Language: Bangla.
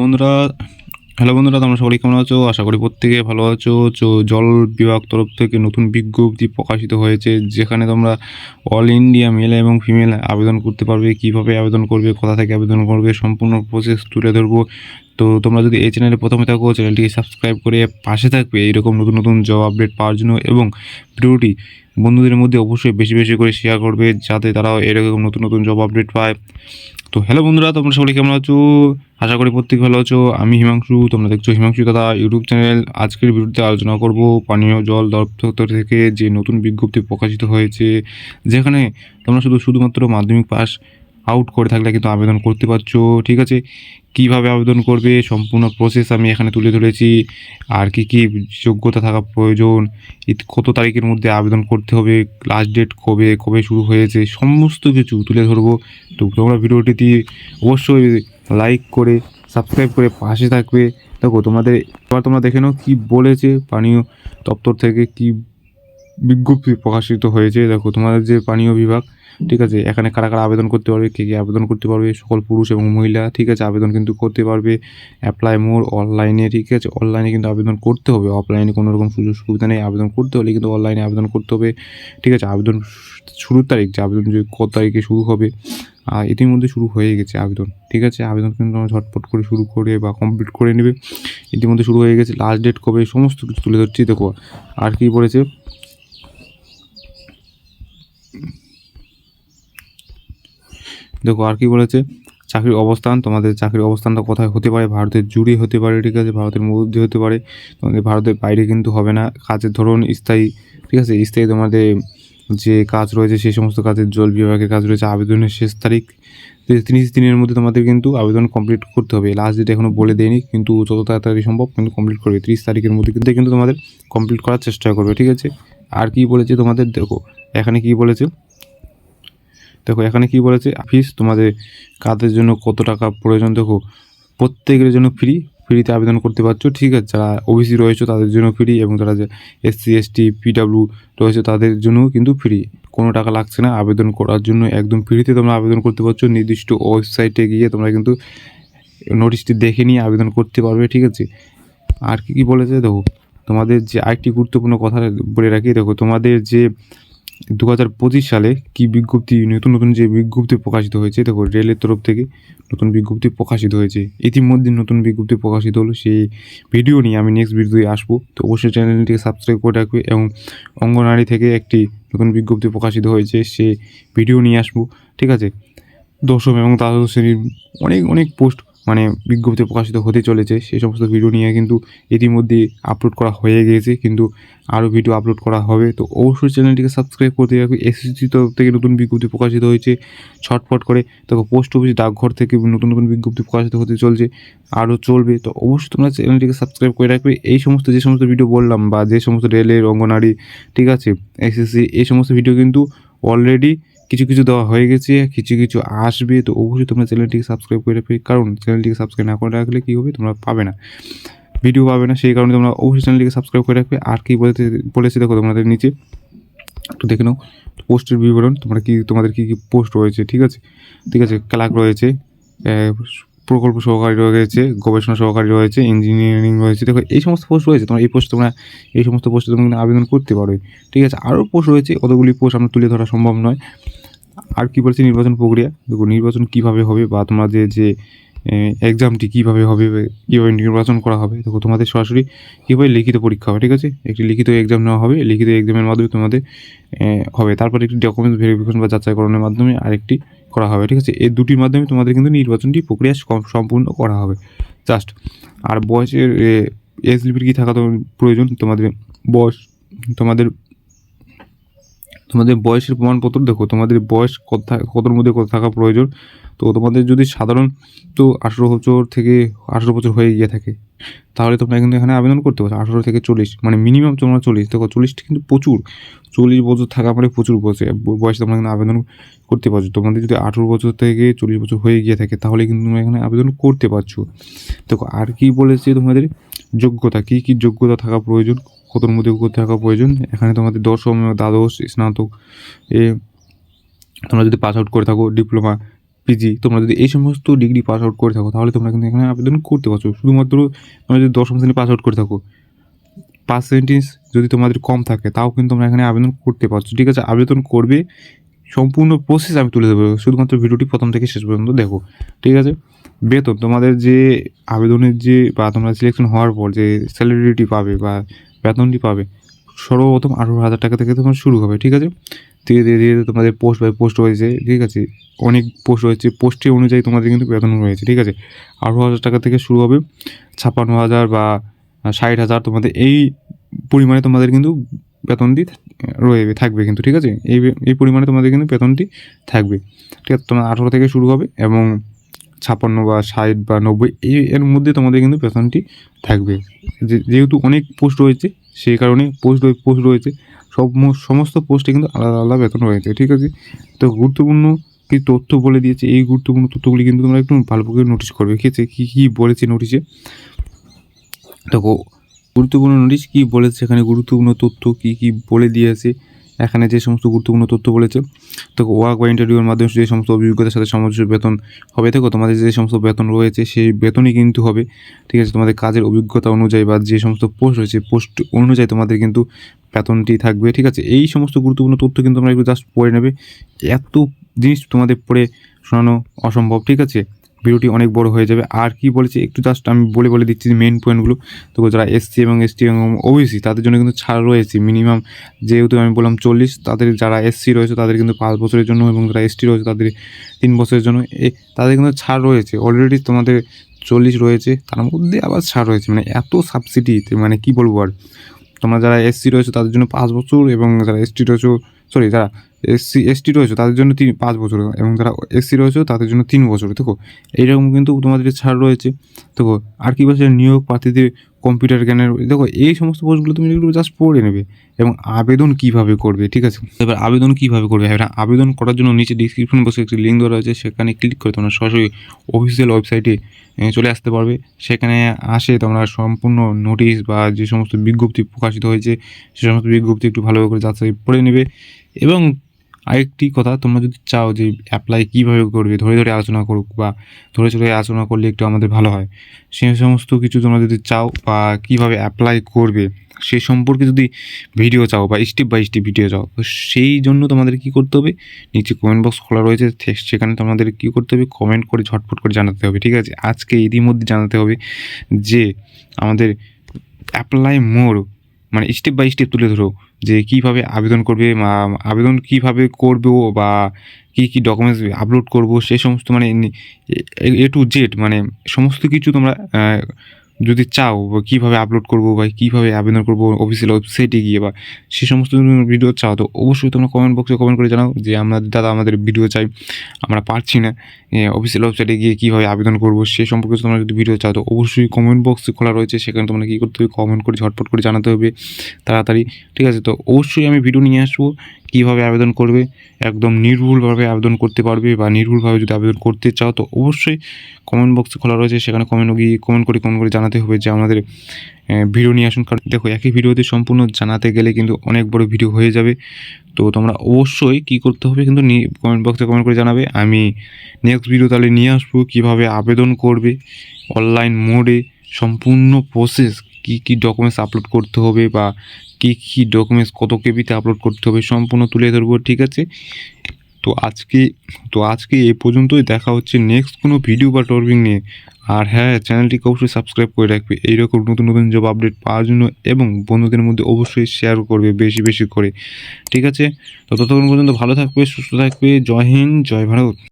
বন্ধুরা। হ্যালো বন্ধুরা, তোমরা সকলে কেমন আছো? আশা করি প্রত্যেকে ভালো আছো। তো জল বিভাগ তরফ থেকে নতুন বিজ্ঞপ্তি প্রকাশিত হয়েছে, যেখানে তোমরা অল ইন্ডিয়া মেল এবং ফিমেল আবেদন করতে পারবে, কীভাবে আবেদন করবে, কোথা থেকে আবেদন করবে, সম্পূর্ণ প্রসেস তুলে ধরবো। তো তোমরা যদি এই চ্যানেলে প্রথমে থাকো, চ্যানেলটিকে সাবস্ক্রাইব করে পাশে থাকবে, এইরকম নতুন নতুন জব আপডেট পাওয়ার জন্য এবং ভিডিওটি বন্ধুদের মধ্যে অবশ্যই বেশি বেশি করে শেয়ার করবে, যাতে তারাও এরকম নতুন নতুন জব আপডেট পায়। তো হ্যালো বন্ধুরা, তোমরা সকলে কেমন আছো? আশা করি প্রত্যেক ভালো আছো। আমি হিমাংশু, তোমরা দেখছ হিমাংশু দাদা ইউটিউব চ্যানেল আজকের ভিডিওতে আলোচনা করব পানীয় জল দপ্তর থেকে যে নতুন বিজ্ঞপ্তি প্রকাশিত হয়েছে, যেখানে তোমরা শুধু শুধুমাত্র মাধ্যমিক পাস আউট করে থাকলে কিন্তু আবেদন করতে পারছ। ঠিক আছে? কীভাবে আবেদন করবে? সম্পূর্ণ প্রসেস আমি এখানে তুলে ধরেছি। আর কি কি যোগ্যতা থাকা প্রয়োজন? কত তারিখের মধ্যে আবেদন করতে হবে? লাস্ট ডেট কবে কবে শুরু হয়েছে? সমস্ত কিছু তুলে ধরবো। তো তোমরা ভিডিওটিতে অবশ্যই লাইক করে সাবস্ক্রাইব করে পাশে থাকবে। দেখো, তোমাদের, এবার তোমরা দেখে নাও কী বলেছে পানীয় দপ্তর থেকে, কি বিজ্ঞপ্তি প্রকাশিত হয়েছে। দেখো, তোমাদের যে পানীয় বিভাগ, ঠিক আছে, এখানে কারা কারা আবেদন করতে পারবে, কে কে আবেদন করতে পারবে, সকল পুরুষ এবং মহিলা, ঠিক আছে, আবেদন কিন্তু করতে পারবে। অ্যাপ্লাই মোর অনলাইনে ঠিক আছে অনলাইনে কিন্তু আবেদন করতে হবে। অফলাইনে কোনো রকম সুযোগ সুবিধা নেই, আবেদন করতে হলে কিন্তু অনলাইনে আবেদন করতে হবে, ঠিক আছে, আবেদন শুরুর তারিখ, যে আবেদন যে কত তারিখে শুরু হবে আর ইতিমধ্যে শুরু হয়ে গেছে আবেদন, ঠিক আছে, আবেদন কিন্তু তোমরা ঝটপট করে শুরু করে বা কমপ্লিট করে নেবে। ইতিমধ্যে শুরু হয়ে গেছে লাস্ট ডেট কবে, সমস্ত কিছু তুলে ধরছি, দেখো, আর কি বলেছে? দেখো আর কি বলেছে? চাকরির অবস্থান, তোমাদের চাকরির অবস্থানটা কোথায় হতে পারে? ভারতের জুড়ে হতে পারে, ঠিক আছে? ভারতের মধ্যে হতে পারে। তোমাদের ভারতের বাইরে কিন্তু হবে না। কাজের ধরন স্থায়ী, ঠিক আছে? স্থায়ী তোমাদের যে কাজ রয়েছে, সেই সমস্ত কাজের জল বিভাগের কাজ রয়েছে। আবেদনের শেষ তারিখ তিরিশ দিনের মধ্যে তোমাদের কিন্তু আবেদন কমপ্লিট করতে হবে। লাস্ট ডেট এখনও বলে দেয়নি, কিন্তু যত তাড়াতাড়ি সম্ভব কিন্তু কমপ্লিট করবে। তিরিশ তারিখের মধ্যে কিন্তু কিন্তু তোমাদের কমপ্লিট করার চেষ্টা করবে, ঠিক আছে? আর কি বলেছে তোমাদের? দেখো, এখানে কি বলেছে? দেখো, এখানে কি বলেছে? ফিস তোমাদের কাজের জন্য কত টাকা প্রয়োজন? দেখো, প্রত্যেকের জন্য ফ্রি ফ্রিতে আবেদন করতে পারছ, ঠিক আছে? যারা ওবিসি রয়েছে, তাদের জন্য ফ্রি এবং যারা যে এসসি এসটি পিডাব্লিউ রয়েছে, তাদের জন্য কিন্তু ফ্রি কোনো টাকা লাগছে না আবেদন করার জন্য, একদম ফ্রিতে তোমরা আবেদন করতে পারছ। নির্দিষ্ট ওয়েবসাইটে গিয়ে তোমরা কিন্তু নোটিশটি দেখে নিয়ে আবেদন করতে পারবে, ঠিক আছে? আর কি কি বলেছে? দেখো, তোমাদের যে আরেকটি গুরুত্বপূর্ণ কথা বলে রাখি, দেখো, তোমাদের যে দু হাজার পঁচিশ সালে কি বিজ্ঞপ্তি, নতুন নতুন যে বিজ্ঞপ্তি প্রকাশিত হয়েছে, দেখো রেলের তরফ থেকে নতুন বিজ্ঞপ্তি প্রকাশিত হয়েছে। ইতিমধ্যে নতুন বিজ্ঞপ্তি প্রকাশিত হলো, সেই ভিডিও নিয়ে আমি নেক্সট ভিডিওতে আসব। তো অবশ্যই চ্যানেলটিকে সাবস্ক্রাইব করে রাখবে এবং অঙ্গনারী থেকে একটি নতুন বিজ্ঞপ্তি প্রকাশিত হয়েছে, সে ভিডিও নিয়ে আসব। ঠিক আছে? দশম এবং দ্বাদশ শ্রেণির অনেক অনেক পোস্ট মানে বিজ্ঞপ্তি প্রকাশিত হতে চলেছে, সেই সমস্ত ভিডিও নিয়ে কিন্তু ইতিমধ্যে আপলোড করা হয়ে গিয়েছে কিন্তু আরও ভিডিও আপলোড করা হবে। তো অবশ্যই চ্যানেলটিকে সাবস্ক্রাইব করতে রাখবে এসএসসি তরফ থেকে নতুন বিজ্ঞপ্তি প্রকাশিত হয়েছে, ছটফট করে। দেখো পোস্ট অফিস ডাকঘর থেকে নতুন নতুন বিজ্ঞপ্তি প্রকাশিত হতে চলছে আরও চলবে। তো অবশ্যই তোমরা চ্যানেলটিকে সাবস্ক্রাইব করে রাখবে। এই সমস্ত, যে সমস্ত ভিডিও বললাম বা যে সমস্ত রেলের অঙ্গনারী ঠিক আছে এসএসসি এই সমস্ত ভিডিও কিন্তু অলরেডি কিছু কিছু দেওয়া হয়ে গেছে, কিছু কিছু আসবে, তো অবশ্যই তোমরা চ্যানেলটিকে সাবস্ক্রাইব করে রাখবে, কারণ চ্যানেলটিকে সাবস্ক্রাইব না করে রাখলে কী হবে? তোমরা পাবে না। ভিডিও পাবে না, সেই কারণে তোমরা অবশ্যই চ্যানেলটিকে সাবস্ক্রাইব করে রাখবে। আর কী বলতে বলেছে দেখো তোমাদের নিচে। একটু দেখে নাও, পোস্টের বিবরণ, তোমরা কি, তোমাদের কী কী পোস্ট রয়েছে, ঠিক আছে? ঠিক আছে, ক্লার্ক রয়েছে প্রকল্প সহকারী রয়েছে, গবেষণা সহকারী রয়েছে ইঞ্জিনিয়ারিং রয়েছে, দেখো এই সমস্ত পোস্ট রয়েছে, তোমরা এই পোস্ট, তোমরা এই সমস্ত পোস্টে কিন্তু আবেদন করতে পারবে ঠিক আছে, আরও পোস্ট রয়েছে কতগুলি পোস্ট আমরা তুলে ধরা সম্ভব নয়। আর কী বলছে নির্বাচন প্রক্রিয়া? দেখো, নির্বাচন কীভাবে হবে বা তোমাদের যে এক্সামটি কীভাবে হবে কীভাবে নির্বাচন করা হবে, দেখো, তোমাদের সরাসরি কীভাবে লিখিত পরীক্ষা হবে, ঠিক আছে? একটি লিখিত এক্সাম নেওয়া হবে, লিখিত এক্সামের মাধ্যমে তোমাদের হবে। তারপর একটি ডকুমেন্টস ভেরিফিকেশন বা যাচাইকরণের মাধ্যমে আরেকটি করা হবে, ঠিক আছে? এই দুটির মাধ্যমে তোমাদের কিন্তু নির্বাচনটি প্রক্রিয়া সম্পূর্ণ করা হবে। জাস্ট আর বয়সের এজ লিমিট কী থাকা তো প্রয়োজন? তোমাদের বয়স, তোমাদের তোমাদের বয়সের প্রমাণপত্র দেখো, তোমাদের বয়স কত কতর মধ্যে কত থাকা প্রয়োজন? তো তোমাদের যদি সাধারণ তো আঠেরো বছর থেকে আঠেরো বছর হয়ে গিয়ে থাকে, তাহলে তোমরা কিন্তু এখানে আবেদন করতে পারছ আঠেরো থেকে চল্লিশ মানে মিনিমাম তোমরা চল্লিশ, দেখো চল্লিশটা কিন্তু প্রচুর, চল্লিশ বছর থাকা মানে প্রচুর বয়সে বয়সে তোমরা কিন্তু আবেদন করতে পারছ, তোমাদের যদি আঠেরো বছর থেকে চল্লিশ বছর হয়ে গিয়ে থাকে, তাহলে কিন্তু তোমরা এখানে আবেদন করতে পারছ। দেখো আর কি বলেছে তোমাদের, যোগ্যতা, কী কী যোগ্যতা থাকা প্রয়োজন? কতর মধ্যে করতে থাকা প্রয়োজন? এখানে তোমাদের দশম দ্বাদশ, স্নাতক, এ, তোমরা যদি পাস আউট করে থাকো ডিপ্লোমা পিজি তোমরা যদি এই সমস্ত ডিগ্রি পাস আউট করে থাকো, তাহলে তোমরা কিন্তু এখানে আবেদন করতে পারছ। শুধুমাত্র তোমরা যদি দশম শ্রেণি পাস আউট করে থাকো পার্সেন্টেজ যদি তোমাদের কম থাকে, তাও কিন্তু তোমরা এখানে আবেদন করতে পারছ। ঠিক আছে, আবেদন করবে, সম্পূর্ণ প্রসেস আমি তুলে দেবো শুধুমাত্র ভিডিওটি প্রথম থেকে শেষ পর্যন্ত দেখো। ঠিক আছে, বেতন, তোমাদের যে আবেদনের যে বা তোমরা সিলেকশন হওয়ার পর যে স্যালারিটি পাবে বা বেতনটি পাবে। সর্বপ্রথম আঠেরো হাজার টাকা থেকে তোমার শুরু হবে, ঠিক আছে? ধীরে ধীরে ধীরে তোমাদের পোস্ট বাই পোস্ট হয়েছে, ঠিক আছে? অনেক পোস্ট হয়েছে পোস্টে অনুযায়ী তোমাদের কিন্তু বেতন রয়েছে, ঠিক আছে? আঠেরো হাজার টাকা থেকে শুরু হবে, ছাপ্পান্ন হাজার বা ষাট হাজার তোমাদের এই পরিমাণে তোমাদের কিন্তু বেতনটি রয়েবে থাকবে কিন্তু, ঠিক আছে? এই এই পরিমাণে তোমাদের কিন্তু বেতনটি থাকবে। ঠিক আছে, তোমার আঠেরো থেকে শুরু হবে এবং ছাপ্পান্ন বা ষাট বা নব্বই, এই এর মধ্যে তোমাদের কিন্তু বেতনটি থাকবে। যেহেতু অনেক পোস্ট রয়েছে, সেই কারণে পোস্ট পোস্ট রয়েছে। সব সমস্ত পোস্টে কিন্তু আলাদা আলাদা বেতন রয়েছে, ঠিক আছে? তো গুরুত্বপূর্ণ কি তথ্য বলে দিয়েছে, এই গুরুত্বপূর্ণ তথ্যগুলি কিন্তু তোমরা একটু ভালো করে নোটিশ করবে, ঠিক আছে? কী কী বলেছে নোটিশে দেখো, গুরুত্বপূর্ণ নোটিশ কী বলেছে, এখানে গুরুত্বপূর্ণ তথ্য কী কী বলে দিয়েছে? এখানে যে সমস্ত গুরুত্বপূর্ণ তথ্য বলেছে, তো ওয়ার্ক বা ইন্টারভিউয়ের মাধ্যমে যে সমস্ত অভিজ্ঞতার সাথে সামঞ্জস্য বেতন হবে, দেখো তোমাদের যে সমস্ত বেতন রয়েছে, সেই বেতনই কিন্তু হবে, ঠিক আছে? তোমাদের কাজের অভিজ্ঞতা অনুযায়ী বা যে সমস্ত পোস্ট রয়েছে পোস্ট অনুযায়ী তোমাদের কিন্তু বেতনটি থাকবে, ঠিক আছে? এই সমস্ত গুরুত্বপূর্ণ তথ্য কিন্তু তোমরা একটু জাস্ট পড়ে নেবে, এত জিনিস তোমাদের পড়ে শোনানো অসম্ভব, ঠিক আছে? ভিডিওটি অনেক বড় হয়ে যাবে। আর কি বলেছে, একটু জাস্ট আমি বলে বলে দিচ্ছি মেন পয়েন্টগুলো তো যারা এসসি এবং এসটি এবং ওবিসি তাদের জন্য কিন্তু ছাড় রয়েছে। মিনিমাম যেহেতু আমি বললাম চল্লিশ, তাদের যারা এসসি রয়েছে, তাদের কিন্তু পাঁচ বছরের জন্য এবং যারা এসটি রয়েছে, তাদের তিন বছরের জন্য। তাদের কিন্তু ছাড় রয়েছে। অলরেডি তোমাদের চল্লিশ রয়েছে, তার মধ্যে আবার ছাড় রয়েছে। মানে এত সাবসিডি মানে কি বলব আর? তোমরা যারা এসসি রয়েছে, তাদের জন্য পাঁচ বছর এবং যারা এসটি রয়েছে সরি যারা এসসি এসটি রয়েছে, তাদের জন্য তিন, পাঁচ বছর এবং যারা এসসি রয়েছে, তাদের জন্য তিন বছর, দেখো। এইরকম কিন্তু তোমাদের ছাড় রয়েছে, দেখো, আর কি বলছে, নিয়োগ প্রার্থীদের কম্পিউটার জ্ঞানের, দেখো, এই সমস্ত পোস্টগুলো তুমি এগুলো জাস্ট পড়ে নেবে এবং আবেদন কীভাবে করবে, ঠিক আছে? এবার আবেদন কীভাবে করবে? এবার আবেদন করার জন্য নিচে ডিসক্রিপশন বসে একটি লিঙ্ক দেওয়া রয়েছে, সেখানে ক্লিক করে তোমরা সরাসরি অফিসিয়াল ওয়েবসাইটে চলে আসতে পারবে। সেখানে আসে তোমরা সম্পূর্ণ নোটিশ বা যে সমস্ত বিজ্ঞপ্তি প্রকাশিত হয়েছে, সে সমস্ত বিজ্ঞপ্তি একটু ভালোভাবে করে যাচাই পড়ে নেবে। এবং আরেকটি কথা, তোমরা যদি চাও যে অ্যাপ্লাই কীভাবে করবে, ধরে ধরে আলোচনা করুক বা ধরে ধরে আলোচনা করলে একটু আমাদের ভালো হয় সেই সমস্ত কিছু তোমরা যদি চাও বা কীভাবে অ্যাপ্লাই করবে, সে সম্পর্কে যদি ভিডিও চাও বা স্টেপ বাই স্টেপ ভিডিও চাও, তো সেই জন্য তোমাদের কী করতে হবে, নিচে কমেন্ট বক্স খোলা রয়েছে সেখানে তোমাদের কী করতে হবে কমেন্ট করে ঝটফট করে জানাতে হবে, ঠিক আছে? আজকে এরই মধ্যে জানাতে হবে যে আমাদের অ্যাপ্লাই মোর মানে স্টেপ বাই স্টেপ তুলে ধরো যে কীভাবে আবেদন করবে আবেদন কীভাবে করব বা কী কী ডকুমেন্টস আপলোড করব, সে সমস্ত মানে এ টু জেড মানে সমস্ত কিছু তোমরা যদি চাও বা কীভাবে আপলোড করব বা কীভাবে আবেদন করব অফিসিয়াল ওয়েবসাইটে গিয়ে বা সে সমস্ত ভিডিও চাও, তো অবশ্যই তোমরা কমেন্ট বক্সে কমেন্ট করে জানাও যে আমরা, দাদা আমাদের ভিডিও চাই, আমরা পারছি না অফিসিয়াল ওয়েবসাইটে গিয়ে কীভাবে আবেদন করব, সে সম্পর্কে তোমরা যদি ভিডিও চাও, তো অবশ্যই কমেন্ট বক্স খোলা রয়েছে, সেখানে তোমরা কী করতে হবে কমেন্ট করে ঝটপট করে জানাতে হবে, তাড়াতাড়ি, ঠিক আছে? তো অবশ্যই আমি ভিডিও নিয়ে আসব কীভাবে আবেদন করবে, একদম নির্ভুলভাবে আবেদন করতে পারবে বা নির্ভুলভাবে যদি আবেদন করতে চাও তো অবশ্যই কমেন্ট বক্স খোলা রয়েছে, সেখানে কমেন্ট গিয়ে কমেন্ট করে কমেন্ট করে জানাতে হবে যে আমাদের ভিডিও নিয়ে আসুন। কারণ দেখো, একই ভিডিওতে সম্পূর্ণ জানাতে গেলে কিন্তু অনেক বড় ভিডিও হয়ে যাবে। তো তোমরা অবশ্যই কী করতে হবে কিন্তু কমেন্ট বক্সে কমেন্ট করে জানাবে। আমি নেক্সট ভিডিও তাহলে নিয়ে আসব, কীভাবে আবেদন করবে অনলাইন মোডে সম্পূর্ণ প্রসেস কী কী ডকুমেন্টস আপলোড করতে হবে বা কী কী ডকুমেন্টস কত কেবিতে আপলোড করতে হবে সম্পূর্ণ তুলে ধরবো, ঠিক আছে? তো আজকে তো আজকে এই পর্যন্তই, দেখা হচ্ছে নেক্সট কোনো ভিডিও বা টপিক নিয়ে। আর হ্যাঁ চ্যানেলটিকে অবশ্যই সাবস্ক্রাইব করে রাখবে। এইরকম নতুন নতুন জব আপডেট পাওয়ার জন্য এবং বন্ধুদের মধ্যে অবশ্যই শেয়ার করবে বেশি বেশি করে। ঠিক আছে? তো ততক্ষণ পর্যন্ত ভালো থাকবে, সুস্থ থাকবে। জয় হিন্দ, জয় ভারত।